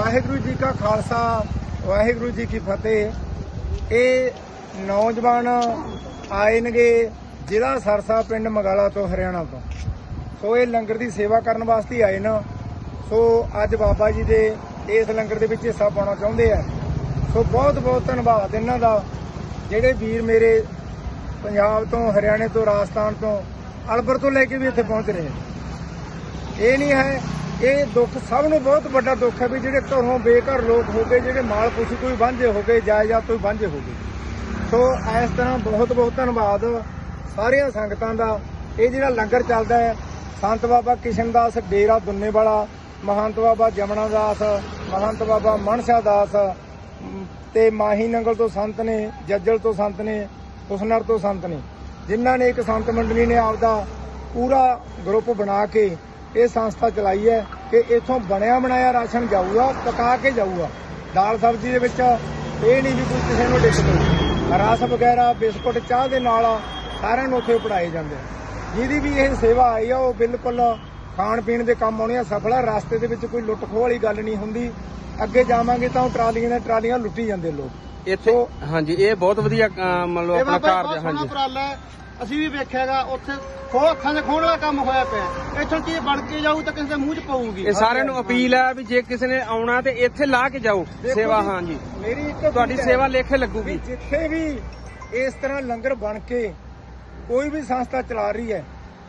ਵਾਹਿਗੁਰੂ ਜੀ ਕਾ ਖਾਲਸਾ, ਵਾਹਿਗੁਰੂ ਜੀ ਕੀ ਫਤਿਹ। ਇਹ ਨੌਜਵਾਨ ਆਏ ਨੇਗੇ ਜ਼ਿਲ੍ਹਾ ਸਰਸਾ ਪਿੰਡ ਮਗਾਲਾ ਤੋਂ ਹਰਿਆਣਾ ਤੋਂ। ਸੋ ਇਹ ਲੰਗਰ ਦੀ ਸੇਵਾ ਕਰਨ ਵਾਸਤੇ ਆਏ ਨਾ। ਸੋ ਅੱਜ ਬਾਬਾ ਜੀ ਦੇ ਇਸ ਲੰਗਰ ਦੇ ਵਿੱਚ ਹਿੱਸਾ ਪਾਉਣਾ ਚਾਹੁੰਦੇ ਆ। ਸੋ ਬਹੁਤ ਬਹੁਤ ਧੰਨਵਾਦ ਇਹਨਾਂ ਦਾ, ਜਿਹੜੇ ਵੀਰ ਮੇਰੇ ਪੰਜਾਬ ਤੋਂ, ਹਰਿਆਣੇ ਤੋਂ, ਰਾਜਸਥਾਨ ਤੋਂ, ਅਲਬਰ ਤੋਂ ਲੈ ਕੇ ਵੀ ਇੱਥੇ ਪਹੁੰਚ ਰਹੇ ਇਹ ਨਹੀਂ ਹੈ ਇਹ ਦੁੱਖ ਸਭ ਨੂੰ ਬਹੁਤ ਵੱਡਾ ਦੁੱਖ ਹੈ ਵੀ ਜਿਹੜੇ ਘਰੋਂ ਬੇਘਰ ਲੋਕ ਹੋ ਗਏ ਜਿਹੜੇ ਮਾਲ ਪਸ਼ੂ ਕੋਈ ਵਾਂਝੇ ਹੋ ਗਏ ਜਾਇਦਾਦ ਤੋਂ ਵਾਂਝੇ ਹੋ ਗਏ ਸੋ ਇਸ ਤਰ੍ਹਾਂ ਬਹੁਤ ਬਹੁਤ ਧੰਨਵਾਦ ਸਾਰੀਆਂ ਸੰਗਤਾਂ ਦਾ। ਇਹ ਜਿਹੜਾ ਲੰਗਰ ਚੱਲਦਾ ਹੈ ਸੰਤ ਬਾਬਾ ਕਿਸ਼ਨ ਦਾਸ ਡੇਰਾ ਦੁੰਨੇ ਵਾਲਾ ਮਹੰਤ ਬਾਬਾ ਜਮਨਾ ਦਾਸ ਮਹੰਤ ਬਾਬਾ ਮਨਸ਼ਾ ਦਾਸ ਅਮ, ਤੇ ਮਾਹੀ ਨੰਗਲ ਤੋਂ ਸੰਤ ਨੇ ਜੱਜਲ ਤੋਂ ਸੰਤ ਨੇ ਹੁਸਨਰ ਤੋਂ ਸੰਤ ਨੇ। ਜਿਨ੍ਹਾਂ ਨੇ ਇੱਕ ਸੰਤ ਮੰਡਲੀ ਨੇ ਆਪਦਾ ਪੂਰਾ ਗਰੁੱਪ ਬਣਾ ਕੇ ਇਹ ਸੰਸਥਾ ਚਲਾਈ ਹੈ ਕਿ ਇਥੋਂ ਬਣਿਆ ਬਣਾਇਆ ਰਾਸ਼ਨ ਜਾਊਗਾ ਪਕਾ ਕੇ ਜਾਊਗਾ। ਦਾਲ ਸਬਜ਼ੀ ਦੇ ਵਿੱਚ ਇਹ ਨਹੀਂ ਵੀ ਕੋਈ ਕਿਸੇ ਨੂੰ ਦਿੱਕਤ ਰਸ ਵਗੈਰਾ ਬਿਸਕੁਟ ਚਾਹ ਦੇ ਨਾਲ ਸਾਰਿਆਂ ਨੂੰ ਉੱਥੇ ਪੜਾਏ ਜਾਂਦੇ। ਜਿਹਦੀ ਵੀ ਇਹ ਸੇਵਾ ਆਈ ਆ ਉਹ ਬਿਲਕੁਲ ਖਾਣ ਪੀਣ ਦੇ ਕੰਮ ਆਉਣੀ ਆ ਸਫਲ ਰਸਤੇ ਦੇ ਵਿੱਚ ਕੋਈ ਲੁੱਟ ਖੋਹ ਵਾਲੀ ਗੱਲ ਨਹੀਂ ਹੁੰਦੀ। ਅੱਗੇ ਜਾਵਾਂਗੇ ਤਾਂ ਉਹ ਟਰਾਲੀਆਂ ਦੀਆਂ ਟਰਾਲੀਆਂ ਲੁੱਟੀ ਜਾਂਦੇ ਲੋਕ। ਇੱਥੇ ਹਾਂਜੀ ਇਹ ਬਹੁਤ ਵਧੀਆ ਇਹ ਆਪਣਾ ਦੇ ਸੋਹਣਾ ਹਾਂਜੀ। ਅਸੀਂ ਵੀ ਵੇਖਿਆਗਾ ਉੱਥੇ ਖੋ ਅੱਖਾਂ ਦੇ ਖੋਣ ਵਾਲਾ ਕੰਮ ਹੋਇਆ ਪਿਆ। ਇੱਥੋਂ ਚੀਜ਼ ਬਣ ਕੇ ਜਾਊ ਤਾਂ ਕਿਸੇ ਦੇ ਮੂੰਹ 'ਚ ਪਊਗੀ। ਇਹ ਸਾਰਿਆਂ ਨੂੰ ਅਪੀਲ ਹੈ ਵੀ ਜੇ ਕਿਸੇ ਨੇ ਆਉਣਾ ਤੇ ਇੱਥੇ ਲਾ ਕੇ ਜਾਓ ਸੇਵਾ ਜੀ, ਹਾਂਜੀ। ਮੇਰੀ ਇੱਕ ਤੁਹਾਡੀ ਸੇਵਾ ਲੇਖੇ ਲੱਗੂਗੀ। ਜਿੱਥੇ ਵੀ ਇਸ ਤਰ੍ਹਾਂ ਲੰਗਰ ਬਣ ਕੇ ਕੋਈ ਵੀ ਸੰਸਥਾ ਚਲਾ ਰਹੀ ਹੈ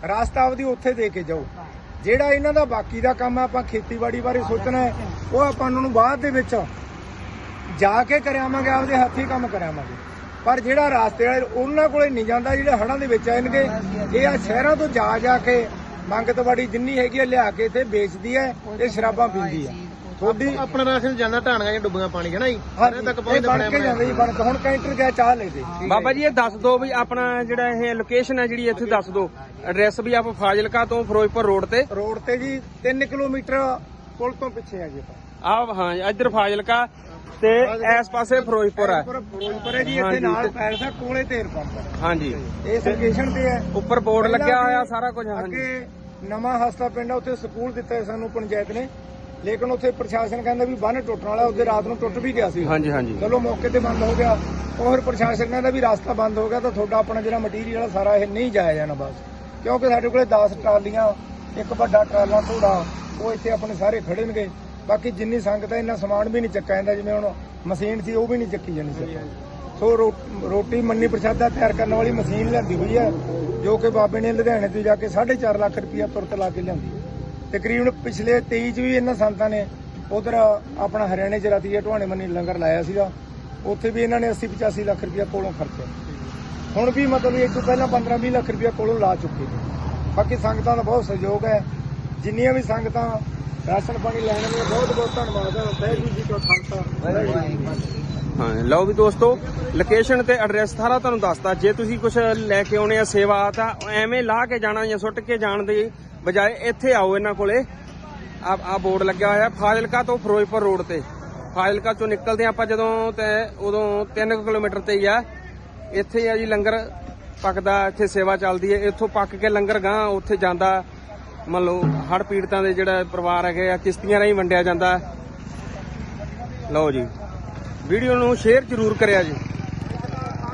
ਰਾਸਤਾ ਆਪਦੀ ਉੱਥੇ ਦੇ ਕੇ ਜਾਓ ਜਿਹੜਾ ਇਹਨਾਂ ਦਾ ਬਾਕੀ ਦਾ ਕੰਮ ਹੈ ਆਪਾਂ ਖੇਤੀਬਾੜੀ ਬਾਰੇ ਸੋਚਣਾ ਹੈ ਉਹ ਆਪਾਂ ਉਹਨਾਂ ਨੂੰ ਬਾਅਦ ਦੇ ਵਿੱਚ ਜਾ ਕੇ ਕਰਿਆਵਾਂਗੇ ਆਪਦੇ ਹੱਥੀਂ ਕੰਮ ਕਰਿਆਵਾਂਗੇ। ਪਰ ਜਿਹੜਾ ਰਾਸਤੇ ਵਾਲੇ ਉਹਨਾਂ ਕੋਲੇ ਨਹੀਂ ਜਾਂਦਾ ਜਿਹੜੇ ਹੜਾਂ ਦੇ ਵਿੱਚ ਆਣਗੇ ਇਹ ਆ ਸ਼ਹਿਰਾਂ ਤੋਂ ਜਾ ਜਾ ਕੇ ਮੰਗਤ ਬੜੀ ਜਿੰਨੀ ਹੈਗੀ ਆ ਲਿਆ ਕੇ ਇੱਥੇ ਵੇਚਦੀ ਹੈ ਤੇ ਸ਼ਰਾਬਾਂ ਪੀਂਦੀ ਹੈ ਤੁਹਾਡੀ ਆਪਣਾ ਰਾਸ਼ਨ ਜਾਂਦਾ ਢਾਣੀਆਂ 'ਚ ਡੁੱਬੀਆਂ ਪਾਣੀ ਹੈ ਨਾ ਜੀ? ਸਾਰੇ ਤੱਕ ਪਹੁੰਚਦੇ ਬਣ ਕੇ ਜਾਂਦੇ ਜੀ ਬਣ ਕੇ। ਹੁਣ ਕੈਂਟਰ ਗਿਆ ਚਾਹ ਲੈ ਦੇ ਬਾਬਾ ਜੀ ਇਹ ਦੱਸ ਦਿਓ ਵੀ ਆਪਣਾ ਜਿਹੜਾ ਇਹ ਲੋਕੇਸ਼ਨ ਹੈ ਜਿਹੜੀ ਇੱਥੇ ਦੱਸ ਦਿਓ। ਐਡਰੈਸ ਵੀ ਆਪ ਫਾਜ਼ਿਲਕਾ ਤੋਂ ਫਿਰੋਜ਼ਪੁਰ ਰੋਡ ਤੇ। ਰੋਡ ਤੇ ਜੀ 3 ਕਿਲੋਮੀਟਰ ਪੁਲ ਤੋਂ ਪਿੱਛੇ ਆ ਜੀ ਆਪਾਂ। ਆ ਹਾਂ ਇੱਧਰ ਫਾਜ਼ਿਲਕਾ ਤੇ ਇਸ ਪਾਸੇ ਫਿਰੋਜ਼ਪੁਰ ਹੈ। ਪਰ ਫਿਰੋਜ਼ਪੁਰ ਹੈ ਜੀ ਇੱਥੇ ਨਾਲ ਪੈਲਸ ਹੈ ਕੋਲੇ ਤੇਰ ਪੰਪ। ਹਾਂਜੀ। ਇਸ ਲੋਕੇਸ਼ਨ ਤੇ ਹੈ। ਉੱਪਰ ਬੋਰਡ ਲੱਗਿਆ ਹੋਇਆ ਸਾਰਾ ਕੁਝ ਹਾਂਜੀ। ਅੱਗੇ ਨਵਾਂ ਹਸਤਾ ਪਿੰਡ ਉੱਥੇ ਸਕੂਲ ਦਿੱਤਾ ਹੈ ਸਾਨੂੰ ਪੰਚਾਇਤ ਨੇ। ਲੇਕਿਨ ਉੱਥੇ ਪ੍ਰਸ਼ਾਸਨ ਕਹਿੰਦਾ ਵੀ ਬੰਨ ਟੁੱਟਣ ਵਾਲਾ ਉੱਥੇ ਰਾਤ ਨੂੰ ਟੁੱਟ ਵੀ ਗਿਆ ਸੀ। ਹਾਂਜੀ ਹਾਂਜੀ। ਚਲੋ ਮੌਕੇ ਤੇ ਬੰਦ ਹੋ ਗਿਆ। ਫਿਰ ਪ੍ਰਸ਼ਾਸਨ ਕਹਿੰਦਾ ਵੀ ਰਸਤਾ ਬੰਦ ਹੋ ਗਿਆ ਤਾਂ ਤੁਹਾਡਾ ਆਪਣਾ ਜਿਹੜਾ ਮਟੀਰੀਅਲ ਸਾਰਾ ਇਹ ਨਹੀਂ ਜਾਇਆ ਜਾਣਾ ਬਸ। ਕਿਉਂਕਿ ਸਾਡੇ ਕੋਲੇ 10 ਟਰਾਲੀਆਂ ਇੱਕ ਵੱਡਾ ਟਰਾਲਾ ਘੋੜਾ ਉਹ ਇੱਥੇ ਆਪਣੇ ਸਾਰੇ ਖੜੇ ਨੇਗੇ ਬਾਕੀ ਜਿੰਨੀ ਸੰਗਤ ਹੈ ਇੰਨਾ ਸਮਾਨ ਵੀ ਨਹੀਂ ਚੱਕਾ ਜਾਂਦਾ ਜਿਵੇਂ ਹੁਣ ਮਸ਼ੀਨ ਸੀ ਉਹ ਵੀ ਨਹੀਂ ਚੱਕੀ ਜਾਣੀ ਸੀ। ਸੋ ਰੋਟੀ ਮੰਨੀ ਪ੍ਰਸ਼ਾਦਾ ਤਿਆਰ ਕਰਨ ਵਾਲੀ ਮਸ਼ੀਨ ਲਿਆਂਦੀ ਹੋਈ ਹੈ ਜੋ ਕਿ ਬਾਬੇ ਨੇ ਲੁਧਿਆਣੇ ਤੋਂ ਜਾ ਕੇ 4.5 ਲੱਖ ਰੁਪਇਆ ਤੁਰਤ ਲਾ ਕੇ ਲਿਆਂਦੀ। ਤਕਰੀਬਨ ਪਿਛਲੇ 23 ਚ ਵੀ ਇਹਨਾਂ ਸੰਤਾਂ ਨੇ ਉਧਰ ਆਪਣਾ ਹਰਿਆਣੇ ਚ ਰਤੀਆ ਢਵਾਣੇ ਮੰਨੀ ਲੰਗਰ ਲਾਇਆ ਸੀਗਾ। ਉੱਥੇ ਵੀ ਇਹਨਾਂ ਨੇ 80 85 ਲੱਖ ਰੁਪਇਆ ਕੋਲੋਂ ਖਰਚਿਆ। ਹੁਣ ਵੀ ਮਤਲਬ ਇਹ ਤੋਂ ਪਹਿਲਾਂ 15 20 ਲੱਖ ਰੁਪਇਆ ਕੋਲੋਂ ਲਾ ਚੁੱਕੇ ਨੇ। ਬਾਕੀ ਸੰਗਤਾਂ ਦਾ ਬਹੁਤ ਸਹਿਯੋਗ ਹੈ। ਜਿੰਨੀਆਂ ਵੀ ਸੰਗਤਾਂ ਰਾਸ਼ਨ ਪਾਣੀ ਲੈਣ ਦੇ ਬਹੁਤ ਬਹੁਤ ਧੰਨਵਾਦ ਹੈ ਵਾਹਿਗੁਰੂ ਜੀ ਕਾ ਖਾਲਸਾ। ਵਾਹਿਗੁਰੂ ਜੀ ਕੀ ਫਤਿਹ। ਹਾਂ, ਲਓ ਵੀ ਦੋਸਤੋ ਲੋਕੇਸ਼ਨ ਤੇ ਐਡਰੈਸ ਸਾਰਾ ਤੁਹਾਨੂੰ ਦੱਸਤਾ। ਜੇ ਤੁਸੀਂ ਕੁਝ ਲੈ ਕੇ ਆਉਣੇ ਆ ਸੇਵਾ, ਤਾਂ ਐਵੇਂ ਲਾ ਕੇ ਜਾਣਾ ਜਾਂ ਸੁੱਟ ਕੇ ਜਾਣ ਦੀ ਬਜਾਏ ਇੱਥੇ ਆਓ ਇਹਨਾਂ ਕੋਲੇ। ਆ ਆ ਬੋਰਡ ਲੱਗਿਆ ਹੋਇਆ ਫਾਜ਼ਿਲਕਾ ਤੋਂ ਫਿਰੋਜ਼ਪੁਰ ਰੋਡ ਤੇ। ਫਾਜ਼ਿਲਕਾ ਚੋਂ ਨਿਕਲਦੇ ਆਪਾਂ ਜਦੋਂ ਤੇ ਉਦੋਂ 3 ਕਿਲੋਮੀਟਰ ਤੇ ਹੀ ਆ। ਇੱਥੇ ਆ ਜੀ ਲੰਗਰ ਪੱਕਦਾ, ਇੱਥੇ ਸੇਵਾ ਚੱਲਦੀ ਹੈ। ਇੱਥੋਂ ਪੱਕ ਕੇ ਲੰਗਰ ਗਾਂ ਉੱਥੇ ਜਾਂਦਾ। ਮੰਨ ਲਓ ਹੜ ਪੀੜਤਾਂ ਦੇ ਜਿਹੜਾ ਪਰਿਵਾਰ ਹੈਗੇ ਆ, ਕਿਸ਼ਤੀਆਂ ਰਾਹੀਂ ਵੰਡਿਆ ਜਾਂਦਾ। ਲਓ ਜੀ, ਵੀਡੀਓ ਨੂੰ ਸ਼ੇਅਰ ਜ਼ਰੂਰ ਕਰਿਆ ਜੀ।